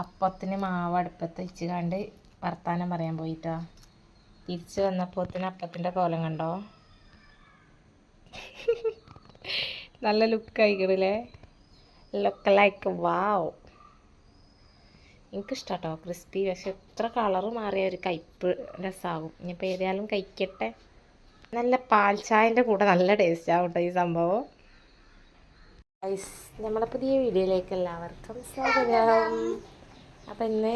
അപ്പത്തിന് മാവ് അടുപ്പത്ത് വെച്ച് കണ്ട് വർത്താനം പറയാൻ പോയിട്ടോ. തിരിച്ചു വന്നപ്പോത്തിന് അപ്പത്തിന്റെ കോലം കണ്ടോ? നല്ല ലുക്ക് ആയിക്കറില്ലേ ലുക്ക് ലൈക്ക് വാവ് എനിക്കിഷ്ടോ ക്രിസ്പി പക്ഷെ എത്ര കളറ് മാറിയ ഒരു കയ്പ്പ് രസമാകും ഇനിയിപ്പോൾ ഏതായാലും കഴിക്കട്ടെ. നല്ല പാൽ ചായന്റെ കൂടെ നല്ല ടേസ്റ്റ് ആവും കേട്ടോ ഈ സംഭവം. ഗൈസ് നമ്മുടെ പുതിയ വീഡിയോയിലേക്ക് എല്ലാവർക്കും സ്വാഗതം. അപ്പം ഇന്ന്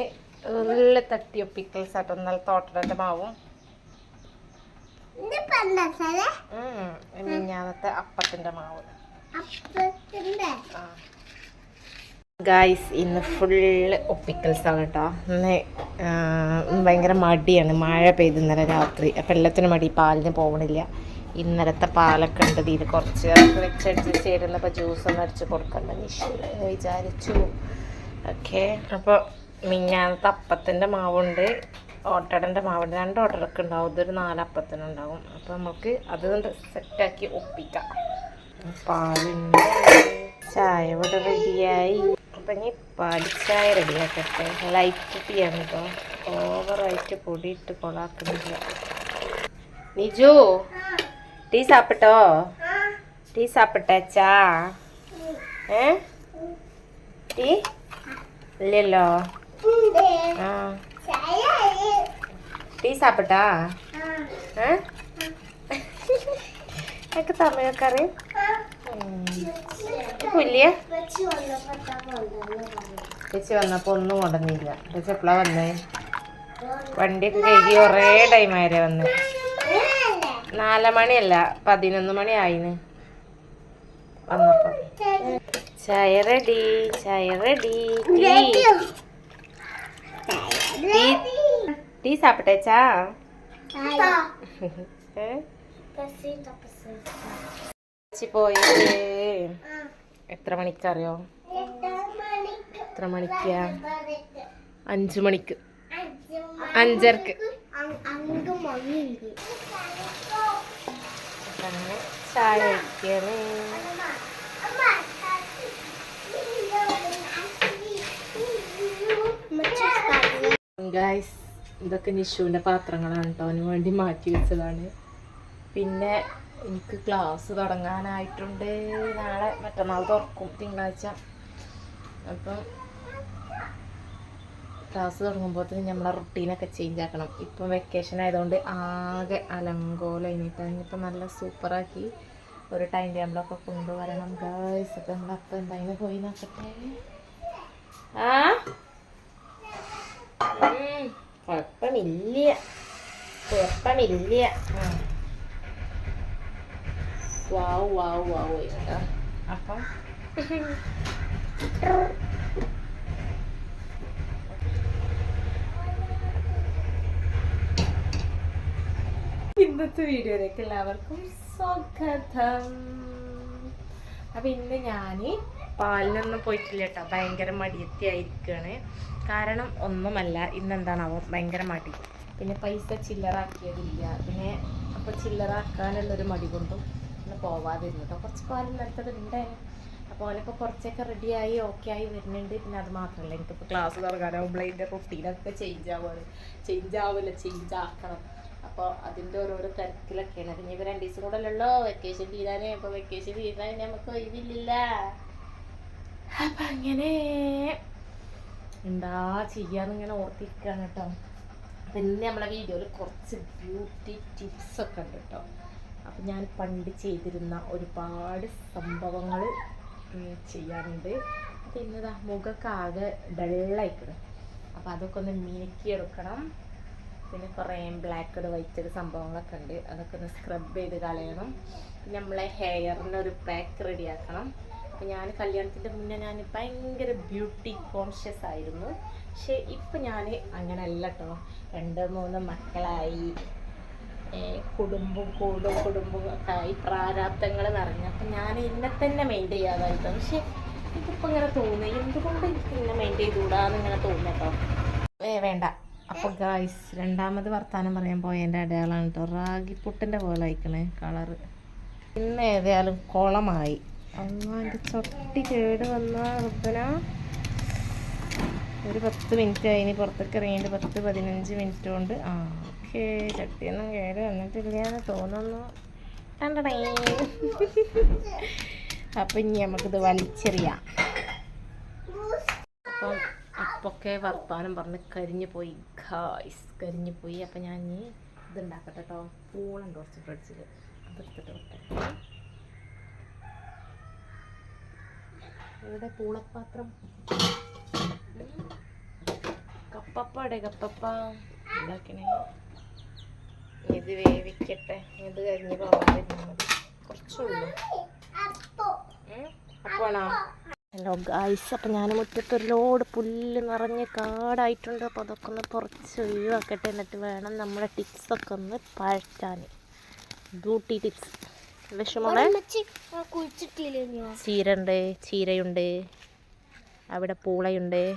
ഉരുളി തട്ടിയ പിക്കിൾസ് ആട്ടോ നല്ല തോട്ടടന്റെ മാവും ഉം, മിഞ്ഞാന്നത്തെ അപ്പത്തിന്റെ മാവ്. ഗായ്സ് ഇന്ന് ഫുള്ള് ഒപ്പിക്കൽസ് ആണ് കേട്ടോ ഇന്ന് ഭയങ്കര മടിയാണ്. മഴ പെയ്ത് ഇന്നലെ രാത്രി. അപ്പം എല്ലാത്തിനും മടി. പാലിന് പോകണില്ല ഇന്നലത്തെ പാലൊക്കെ ഉണ്ട് ഇതിൽ കുറച്ച് വെച്ച് അഡ്ജസ്റ്റ് ചെയ്തിരുന്നപ്പോൾ ജ്യൂസ് ഒന്ന് അടിച്ച് കൊടുക്കണ്ട. നിശ്ചയ വിചാരിച്ചു. ഓക്കെ അപ്പോൾ മിഞ്ഞാനത്തെ അപ്പത്തിന്റെ മാവുണ്ട്. ഓട്ടടന്റെ മാവുണ്ട്. രണ്ട് ഓട്ടടൊക്കെ ഉണ്ടാവും. ഇതൊരു നാലപ്പത്തിനുണ്ടാവും. അപ്പോൾ നമുക്ക് അത് സെറ്റാക്കി ഒപ്പിക്കാം. പാലുണ്ട്. ചായ ഇവിടെ റെഡിയായി അപ്പം ഇനി പാലിച്ചായ റെഡിയാക്കട്ടെ ലൈറ്റ് ടീ ആണ് കേട്ടോ ഓവറായിട്ട് പൊടിയിട്ട് കൊളാക്കുന്നില്ല. നിജു? ടീ സാപ്പിട്ടോ ടീ സാപ്പിട്ടാച്ചാ ഏ ടീ ഇല്ലല്ലോ ആ ടീ സാപ്പിട്ടാ ഏ എനിക്ക് തമിഴൊക്കെ അറിയും പുല്ലിയ ചേച്ചി വന്നപ്പോൾ ഒന്നും കൊണ്ടുവന്നില്ല ചേച്ചി എപ്പോഴാ വന്നേ വണ്ടിയൊക്കെ കഴുകി കുറേ ടൈം ആയിരേ വന്ന് നാല് മണിയല്ല പതിനൊന്ന് മണി ആയിന് വന്നപ്പോ. ചായ റെഡി ചായ റെഡി. ടീ. സാപ്പിട്ടേച്ചാ പോയത്. എത്ര മണിക്കറിയോ? എത്ര മണിക്കാ? അഞ്ചു മണിക്ക്. അഞ്ചരക്ക്. അങ്ങനെ ചായ കഴിക്കാണ് ഗായ്സ് ഇതൊക്കെ നിഷുവിന്റെ പാത്രങ്ങളാണ് കേട്ടോ. അവന് വേണ്ടി മാറ്റി വെച്ചതാണ്. പിന്നെ എനിക്ക് ക്ലാസ് തുടങ്ങാനായിട്ടുണ്ട്. നാളെ മറ്റന്നാൾ തുറക്കും തിങ്കളാഴ്ച. അപ്പം ക്ലാസ് തുടങ്ങുമ്പോഴത്തേന് നമ്മളെ റുട്ടീനൊക്കെ ചേഞ്ച് ആക്കണം. ഇപ്പം വെക്കേഷൻ ആയതുകൊണ്ട് ആകെ അലങ്കോലം കഴിഞ്ഞിട്ട് ഇനിയിപ്പം നല്ല സൂപ്പറാക്കി ഒരു ടൈം ടേബിളൊക്കെ കൊണ്ടുവരണം ഗേൾസ് അപ്പം നമ്മളപ്പം എന്തായാലും പോയി നോക്കട്ടെ. ആ? കുഴപ്പമില്ല. കുഴപ്പമില്ല. വാവ് വാവ് വാവ്. അപ്പം? ഇന്നത്തെ വീഡിയോയിലേക്ക് എല്ലാവർക്കും സ്വാഗതം. അപ്പം ഇന്ന് ഞാൻ പാലിനൊന്നും പോയിട്ടില്ല കേട്ടോ. ഭയങ്കര മടിയത്തി ആയിരിക്കുകയാണ് കാരണം ഒന്നുമല്ല ഇന്നെന്താണാവോ? ഭയങ്കര മടി. പിന്നെ പൈസ ചില്ലറാക്കിയതില്ല. പിന്നെ അപ്പോൾ ചില്ലറാക്കാനുള്ളൊരു മടി കൊണ്ടും ഇന്ന് പോവാതിരുന്നു കേട്ടോ. കുറച്ച് പാലും നടത്തതുണ്ട് അപ്പോൾ അവനിപ്പോൾ കുറച്ചൊക്കെ റെഡിയായി ഓക്കെ ആയി വരുന്നുണ്ട്. പിന്നെ അത് മാത്രമല്ല എനിക്കിപ്പോൾ ക്ലാസ് തുടങ്ങാനാവുമ്പോൾ അതിന്റെ റുട്ടീനൊക്കെ ചേഞ്ച് ആവുകയാണ് ചേഞ്ച് ആവില്ല ചേഞ്ച് ആക്കണം. അപ്പോൾ അതിന്റെ ഓരോരോ തിരക്കിലൊക്കെയാണ്. പിന്നെ ഇപ്പോൾ രണ്ട് ദിവസം കൂടെ അല്ലല്ലോ വെക്കേഷൻ തീരാനേ. അപ്പോൾ വെക്കേഷൻ തീരാൻ നമുക്ക് ഒഴിവില്ല. അപ്പം അങ്ങനെ എന്താ ചെയ്യാന്ന് ഇങ്ങനെ ഓർത്തിരിക്കുകയാണ് കേട്ടോ പിന്നെ നമ്മളെ വീഡിയോയിൽ കുറച്ച് ബ്യൂട്ടി ടിപ്സ് ഒക്കെ ഉണ്ട് കേട്ടോ. അപ്പം ഞാൻ പണ്ട് ചെയ്തിരുന്ന ഒരുപാട് സംഭവങ്ങൾ ചെയ്യാനുണ്ട്. പിന്നെ മുഖക്കാകെ ആകെ ഡള്ളായിക്കണം അപ്പം അതൊക്കെ ഒന്ന് മിനുക്കിയെടുക്കണം. പിന്നെ കുറേ ബ്ലാക്ക് വൈറ്റഡ് സംഭവങ്ങളൊക്കെ ഉണ്ട്. അതൊക്കെ ഒന്ന് സ്ക്രബ് ചെയ്ത് കളയണം. പിന്നെ നമ്മളെ ഹെയറിനൊരു പാക്ക് റെഡിയാക്കണം അപ്പോൾ ഞാൻ കല്യാണത്തിന്റെ മുന്നേ ഞാൻ ഭയങ്കര ബ്യൂട്ടി കോൺഷ്യസ് ആയിരുന്നു. പക്ഷേ ഇപ്പം ഞാൻ അങ്ങനെ അല്ല കേട്ടോ രണ്ട് മൂന്ന് മക്കളായി. കുടുംബം കൂടും കുടുംബം ഒക്കെ ആയി. പ്രാരാബ്ദങ്ങൾ നിറഞ്ഞു. അപ്പം ഞാൻ എന്നെ തന്നെ മെയിന്റെയിൻ ചെയ്യാതായിട്ടോ. പക്ഷേ എനിക്കിപ്പോൾ ഇങ്ങനെ തോന്നി. എന്തുകൊണ്ട് എനിക്ക് ഇങ്ങനെ മെയിന്റെയിൻ ചെയ്തുകൂടാന്ന് ഇങ്ങനെ തോന്നുന്നു കേട്ടോ വേണ്ട. അപ്പോൾ ഗായ്സ് രണ്ടാമത് വർത്താനം പറയാൻ പോയതിന്റെ അടയാളമാണ് കേട്ടോ റാഗിപ്പുട്ടിന്റെ പോലെ അയക്കണേ കളറ് ഇന്ന് ഏതായാലും കുളമായി. അങ്ങനെ ചൊട്ടി കേട് വന്ന റുബന ഒരു പത്ത് മിനിറ്റ് കഴിഞ്ഞ് പുറത്തേക്ക് ഇറങ്ങിയിട്ട് പത്ത് പതിനഞ്ച് മിനിറ്റ് കൊണ്ട്. ആ ഓക്കെ ചട്ടിയൊന്നും കേട് വന്നിട്ടില്ല എന്ന് തോന്നുന്നു. കണ്ടടേ? അപ്പം ഇനി നമുക്കിത് വലിച്ചെറിയാം. അപ്പം അപ്പൊക്കെ വർത്താനം പറഞ്ഞ് കരിഞ്ഞു പോയി. ഖായ്സ് കരിഞ്ഞു പോയി. അപ്പം ഞാൻ ഇനി ഇതുണ്ടാക്കട്ടെ കേട്ടോ പൂളുണ്ട് കുറച്ച് ഫ്രിഡ്ജിൽ അതെടുത്തിട്ട് വെക്കട്ടെ. ഇവിടെ പൂളപ്പാത്രം. കപ്പപ്പ കപ്പപ്പടെ കപ്പപ്പ. ഉണ്ടാക്കണേ ഇത് വേവിക്കട്ടെ. ഇത് കരിഞ്ഞ് പോകാതിരുന്നാൽ മതി. കുറച്ചുള്ളൂ അപ്പോണോ ഹലോ ഗായ്സ് അപ്പം ഞാൻ മുറ്റത്തൊരു ലോഡ് പുല്ല് നിറഞ്ഞ് കാടായിട്ടുണ്ട്. അപ്പോൾ അതൊക്കെ ഒന്ന് കുറച്ച് ഒഴിവാക്കട്ടെ എന്നിട്ട് വേണം നമ്മുടെ ടിപ്സൊക്കെ ഒന്ന് പഴറ്റാൻ. Beauty tips കുളിച്ചിട്ടില്ലയോ ചീരയുണ്ട് ചീരയുണ്ട്. അവിടെ പൂളയുണ്ട്.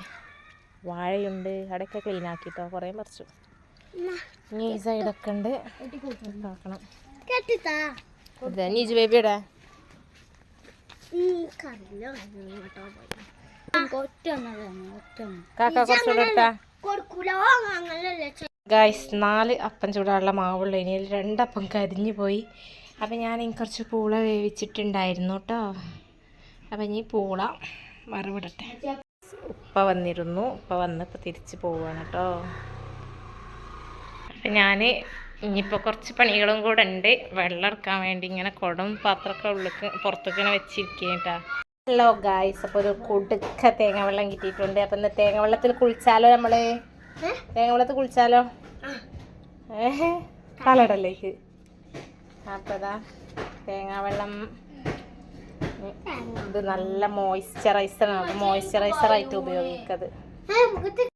വാഴയുണ്ട്. അവിടെയൊക്കെ ക്ലീൻ ആക്കിട്ടോ. കുറേ പറിച്ചു. നീ ഈ സൈഡൊക്കെ ഉണ്ട്. അതെ നീജ് ബേബിയുടെ ഗായ്സ് നാല് അപ്പം ചൂടാനുള്ള മാവുള്ള. ഇനി രണ്ടപ്പം കരിഞ്ഞു പോയി. അപ്പം ഞാൻ ഇനി കുറച്ച് പൂള വേവിച്ചിട്ടുണ്ടായിരുന്നു കേട്ടോ. അപ്പം ഇനി പൂള വറവിടട്ടെ. ഉപ്പ വന്നിരുന്നു. ഉപ്പ വന്ന് ഇപ്പം തിരിച്ച് പോവുകയാണ് കേട്ടോ. അപ്പം ഞാൻ ഇനിയിപ്പോൾ കുറച്ച് പണികളും കൂടെ ഉണ്ട്. വെള്ളം ഇറക്കാൻ വേണ്ടി ഇങ്ങനെ കുടം പാത്രമൊക്കെ ഉള്ളിക്ക് പുറത്തേക്ക് ഇങ്ങനെ വെച്ചിരിക്കേട്ടാ ഹലോ ഗായ്സ് അപ്പോൾ ഒരു കുടുക്ക തേങ്ങ വെള്ളം കിട്ടിയിട്ടുണ്ട്. അപ്പം ഇന്ന് തേങ്ങ വെള്ളത്തിൽ കുളിച്ചാലോ നമ്മൾ തേങ്ങ വെള്ളത്തിൽ കുളിച്ചാലോ? ഏഹ് കളടലേക്ക് അപ്പോൾ അതാ തേങ്ങ വെള്ളം. ഇത് നല്ല മോയ്സ്ചറൈസറാണ് മോയ്സ്ചറൈസറായിട്ട് ഉപയോഗിക്കുന്നത്